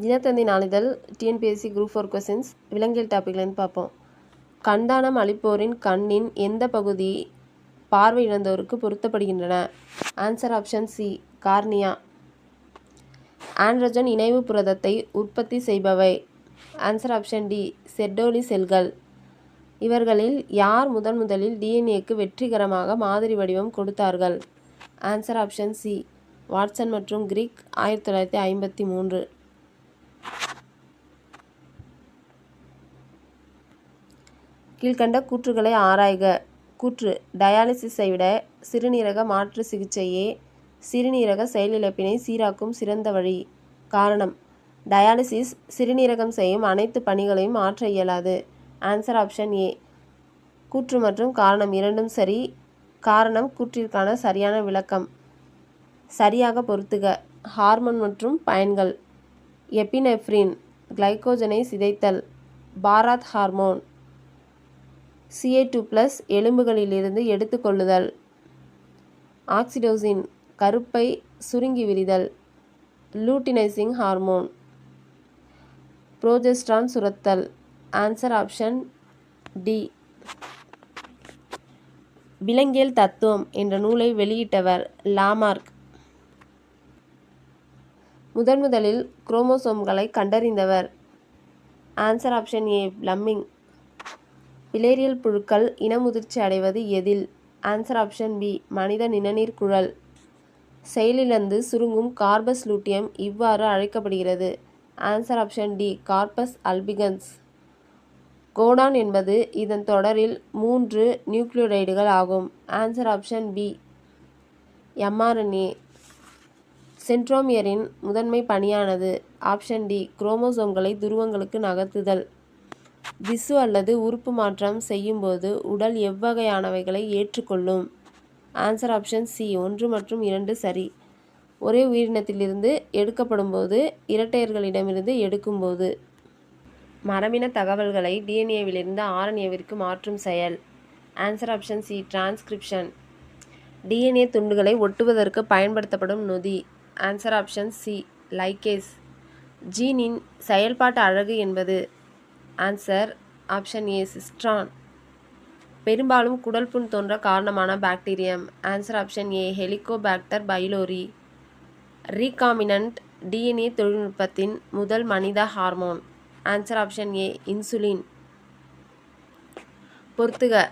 தினத்தந்தி நாளிதழ் TNPSC group four questions விலங்கியல் டாபிக்லேருந்து பார்ப்போம். கண்டானம் அளிப்போரின் கண்ணின் எந்த பகுதி பார்வை இழந்தோருக்கு பொருத்தப்படுகின்றன? Answer option C cornea. Androgen இணைவு புரதத்தை உற்பத்தி செய்பவை. ஆன்சர் ஆப்ஷன் டி செட்டோலி செல்கள். இவர்களில் யார் முதன் முதலில் டிஎன்ஏக்கு வெற்றிகரமாக மாதிரி வடிவம் கொடுத்தார்கள்? ஆன்சர் ஆப்ஷன் சி வாட்சன் மற்றும் கிரிக் ஆயிரத்தி தொள்ளாயிரத்தி ஐம்பத்தி மூன்று. கீழ்கண்ட கூற்றுகளை ஆராய்க. கூற்று டயாலிசிஸை விட சிறுநீரக மாற்று சிகிச்சையே சிறுநீரக செயலிழப்பினை சீராக்கும் சிறந்த வழி. காரணம் டயாலிசிஸ் சிறுநீரகம் செய்யும் அனைத்து பணிகளையும் மாற்ற இயலாது. Answer option A. கூற்று மற்றும் காரணம் இரண்டும் சரி. காரணம் கூற்றிற்கான சரியான விளக்கம். சரியாக பொருத்துக. ஹார்மோன் மற்றும் பயன்கள். எபினெஃப்ரின் கிளைகோஜனை சிதைத்தல். Parathormone. C A two plus எலும்புகளிலிருந்து எடுத்துக்கொள்ளுதல் ஆக்சிடோசின் கருப்பை சுருங்கி விரிதல். Luteinizing hormone. புரோஜெஸ்ட்ரான் சுரத்தல். ஆன்சர் ஆப்ஷன் டி விலங்கியல் தத்துவம் என்ற நூலை வெளியிட்டவர் லாமார்க். முதன் முதலில் குரோமோசோம்களை கண்டறிந்தவர். Answer option A Flemming filarial புழுக்கள் இனமுதிர்ச்சி அடைவது எதில்? ஆன்சர் ஆப்ஷன் பி மனித நிணநீர் குழல். செயலிழந்து சுருங்கும் கார்பஸ் லூட்டியம் இவ்வாறு அழைக்கப்படுகிறது. Answer option D corpus albicans. Codon என்பது இதன் தொடரில் மூன்று நியூக்ளியோடைடுகள் ஆகும். ஆன்சர் ஆப்ஷன் பி எம்ஆர்என்ஏ சென்ட்ரோமியரின் முதன்மை பணியானது. ஆப்ஷன் டி குரோமோசோம்களை துருவங்களுக்கு நகர்த்துதல். திசு அல்லது உறுப்பு மாற்றம் செய்யும்போது உடல் எவ்வகையானவைகளை ஏற்றுக்கொள்ளும்? ஆன்சர் ஆப்ஷன் சி ஒன்று மற்றும் இரண்டு சரி. ஒரே உயிரினத்திலிருந்து எடுக்கப்படும்போது இரட்டையர்களிடமிருந்து எடுக்கும்போது. மரபின தகவல்களை டிஎன்ஏவிலிருந்து ஆர்என்ஏவிற்கு மாற்றும் செயல். Answer option C transcription DNA துண்டுகளை ஒட்டுவதற்கு பயன்படுத்தப்படும் நொதி. ஆன்சர் ஆப்ஷன் சி லைகேஸ் ஜீனின் செயல்பாட்டு அழகு என்பது. ஆன்சர் ஆப்ஷன் ஏ சிஸ்ட்ரான் பெரும்பாலும் குடல் புண் தோன்ற காரணமான bacterium answer option A helicobacter pylori recombinant DNA தொழில்நுட்பத்தின் முதல் மனித hormone answer option A insulin பொறுத்துக.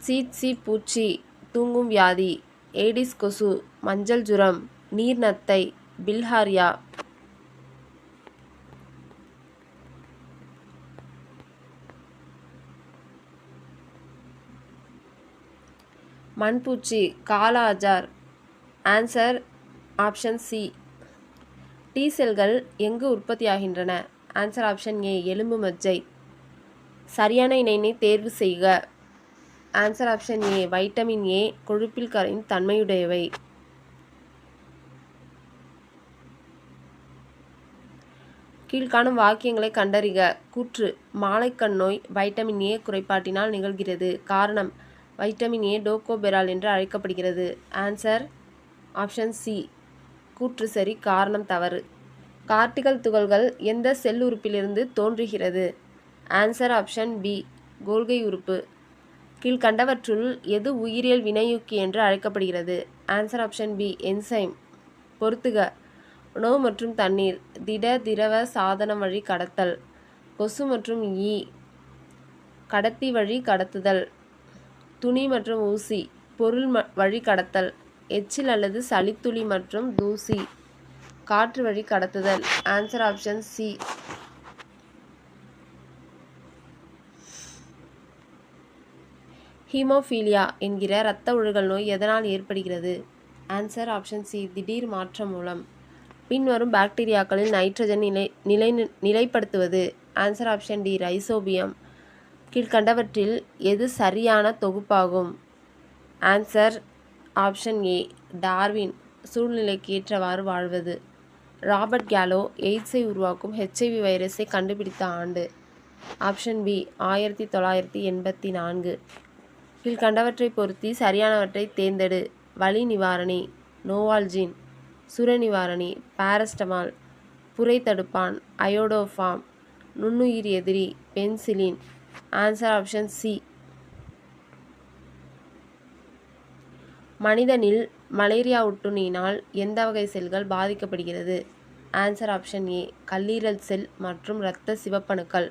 சீச்சி பூச்சி தூங்கும் வியாதி ஏடிஸ் கொசு மஞ்சள் ஜுரம் நீர்நத்தை bilharzia மண்பூச்சி kala azar. Answer option C. T செல்கள் எங்கு உற்பத்தியாகின்றன? ஆன்சர் ஆப்ஷன் ஏ எலும்பு மஜ்ஜை. சரியான இணையினை தேர்வு செய்க. Answer option A vitamin A கொழுப்பில் கரையும் தன்மையுடையவை. கீழ்காணும் வாக்கியங்களை கண்டறிக. கூற்று மாலைக்கண் நோய் வைட்டமின் ஏ குறைபாட்டினால் நிகழ்கிறது. காரணம் வைட்டமின் ஏ டோகோபெரால் என்று அழைக்கப்படுகிறது. ஆன்சர் ஆப்ஷன் சி கூற்று சரி காரணம் தவறு. கார்டிகல் துகள்கள் எந்த செல் உறுப்பிலிருந்து தோன்றுகிறது? ஆன்சர் ஆப்ஷன் பி கோல்கை உறுப்பு. கீழ்கண்டவற்றுள் எது உயிரியல் வினையூக்கி என்று அழைக்கப்படுகிறது? Answer option B enzyme. பொறுத்துக. உணவு மற்றும் தண்ணீர் திட திரவ சாதனம் வழி கடத்தல். கொசு மற்றும் ஈ கடத்தி வழி கடத்துதல். துணி மற்றும் ஊசி பொருள் ம வழி கடத்தல் எச்சில் அல்லது சளித்துளி மற்றும் தூசி காற்று வழி கடத்துதல் ஆன்சர் ஆப்ஷன் சி ஹீமோஃபீலியா என்கிற இரத்த ஒழுகல் நோய் எதனால் ஏற்படுகிறது? ஆன்சர் ஆப்ஷன் சி திடீர் மாற்றம் மூலம். பின்வரும் பாக்டீரியாக்களில் நைட்ரஜன் நிலை நிலை நிலைப்படுத்துவது. ஆன்சர் ஆப்ஷன் டி ரைசோபியம் கீழ்கண்டவற்றில் எது சரியான தொகுப்பாகும்? ஆன்சர் ஆப்ஷன் ஏ டார்வின் சூழ்நிலைக்கு ஏற்றவாறு வாழ்வது. ராபர்ட் கேலோ எய்ட்ஸை உருவாக்கும் ஹெச்ஐவி வைரஸை கண்டுபிடித்த ஆண்டு. ஆப்ஷன் பி ஆயிரத்தி தொள்ளாயிரத்தி எண்பத்தி நான்கு. கீழ்கண்டவற்றை பொருத்தி சரியானவற்றை தேர்ந்தெடு. வலி நிவாரணி நோவால்ஜின் சுர நிவாரணி பாரஸ்டமால் புரை தடுப்பான் அயோடோஃபாம் நுண்ணுயிர் எதிரி பென்சிலின் ஆன்சர் ஆப்ஷன் சி மனிதனில் மலேரியா ஒட்டுண்ணியினால் எந்த வகை செல்கள் பாதிக்கப்படுகிறது? ஆன்சர் ஆப்ஷன் ஏ கல்லீரல் செல் மற்றும் இரத்த சிவப்பணுக்கள்.